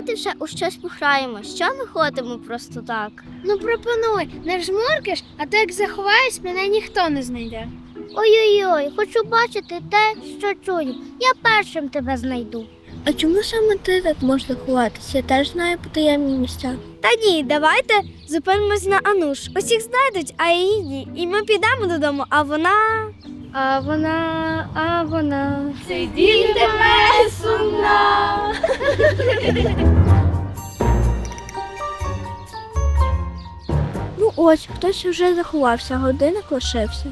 Давайте вже у щось пограємо. Що ми ходимо просто так? Ну пропонуй, не жмуркиш, а то як заховаюсь, мене ніхто не знайде. Ой-ой-ой, хочу бачити те, що чую. Я першим тебе знайду. А чому саме ти так можеш ховатися? Я теж знаю потаємні місця. Та ні, давайте зупинимось на Ануш. Усіх знайдуть, а її ні. І ми підемо додому, а вона. А вона, а вона. Сидітиме сумна. Ну ось, хтось вже заховався, годинник лишився.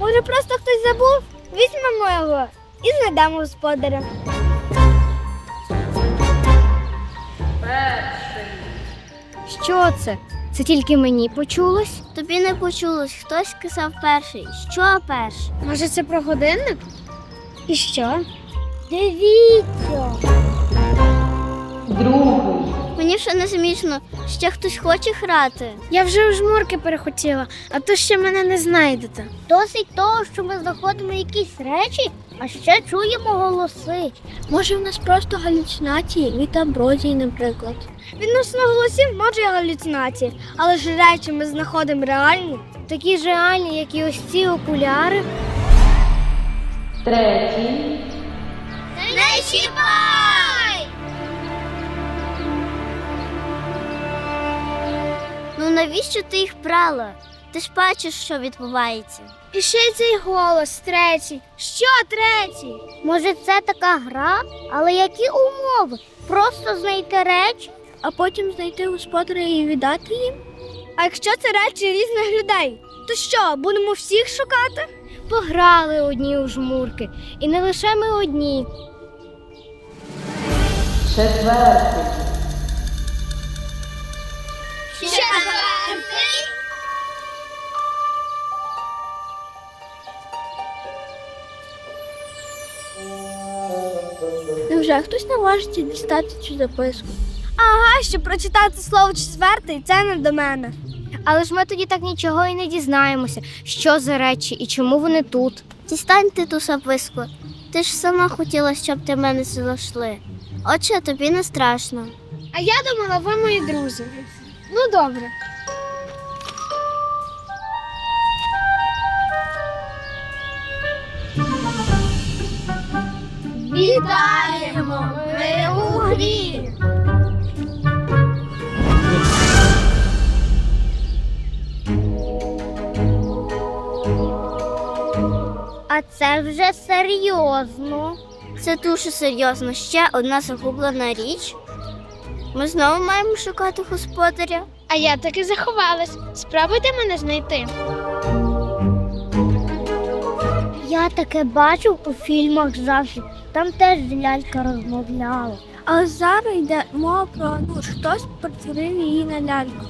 Може, просто хтось забув? Візьмемо його і знайдемо господаря. Що це? Це тільки мені почулось? Тобі не почулось, хтось сказав перший. Що перший? Може, це про годинник? І що? Дивіться. Мені ще не смішно, ще хтось хоче грати. Я вже у жмурки перехотіла, а то ще мене не знайдете. Досить того, що ми знаходимо якісь речі, а ще чуємо голоси. Може, в нас просто галюцинації від амброзії, наприклад. Відносно голосів може і галюцинації, але ж речі ми знаходимо реальні. Такі ж реальні, як і ось ці окуляри. Не чіпай! Навіщо ти їх брала? Ти ж бачиш, що відбувається. І ще цей голос третій. Що третій? Може, це така гра, але які умови? Просто знайти речі? А потім знайти господаря і віддати їм? А якщо це речі різних людей, то що, будемо всіх шукати? Пограли одні у жмурки. І не лише ми одні. Четвертий. Невже хтось наважиться дістати цю записку? Ага, щоб прочитати слово четвертий, це не до мене. Але ж ми тоді так нічого і не дізнаємося, що за речі і чому вони тут. Дістань ти ту записку. Ти ж сама хотіла, щоб ти мене знайшли. Отже, тобі не страшно. А я думала, ви мої друзі. Ну добре. Вітаємо! Ми у грі! А це вже серйозно. Це дуже серйозно. Ще одна загублена річ. Ми знову маємо шукати господаря. А я таки заховалась. Спробуйте мене знайти. Я таке бачив у фільмах завжди. Там теж лялька розмовляла. Але зараз йде мова про Ануш. Хтось перетворив її на ляльку.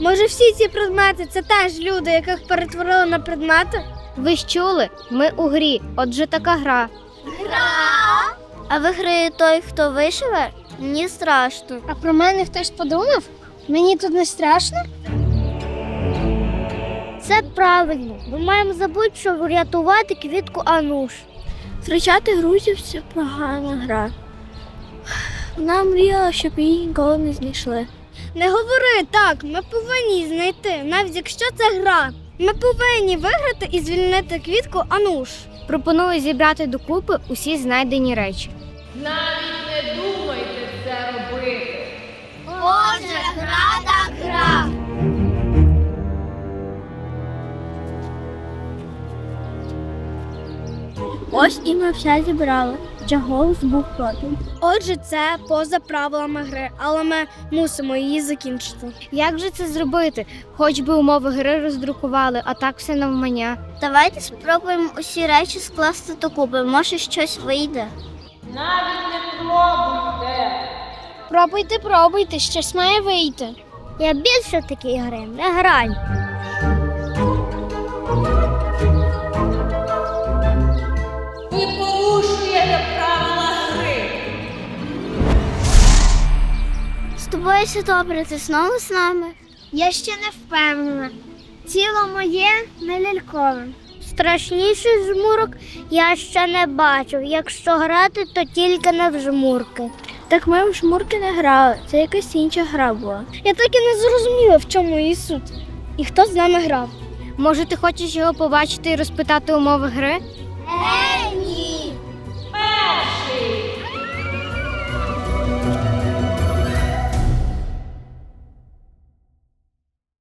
Може, всі ці предмети це теж люди, яких перетворили на предмети? Ви ж чули? Ми у грі, отже така гра. А виграє той, хто виживе? Мені страшно. А про мене хтось подумав? Мені тут не страшно? Це правильно. Ми маємо забути, що врятувати квітку Ануш. Втрачати друзів це погана гра. Вона мріяла, щоб її ніколи не знайшли. Не говори так, ми повинні знайти, навіть якщо це гра. Ми повинні виграти і звільнити квітку Ануш. Пропоную зібрати докупи усі знайдені речі. Навіть не думайте це робити. Отже, гра так гра. Ось і ми все зібрали. голос був проти. Отже, це поза правилами гри, але ми мусимо її закінчити. Як же це зробити? Хоч би умови гри роздрукували, а так все навмання. Давайте спробуємо усі речі скласти докупи. Може щось вийде. Навіть не Пробуйте, пробуйте, пробуйте, щось має вийти. Я більше такі гри не граю. Тобою все добре, ти знову з нами. Я ще не впевнена. Тіло моє не лялькове. Страшніших жмурок я ще не бачив. Якщо грати, то тільки не в жмурки. Так ми в жмурки не грали, це якась інша гра була. Я так і не зрозуміла, в чому її суть. І хто з нами грав. Може, ти хочеш його побачити і розпитати умови гри?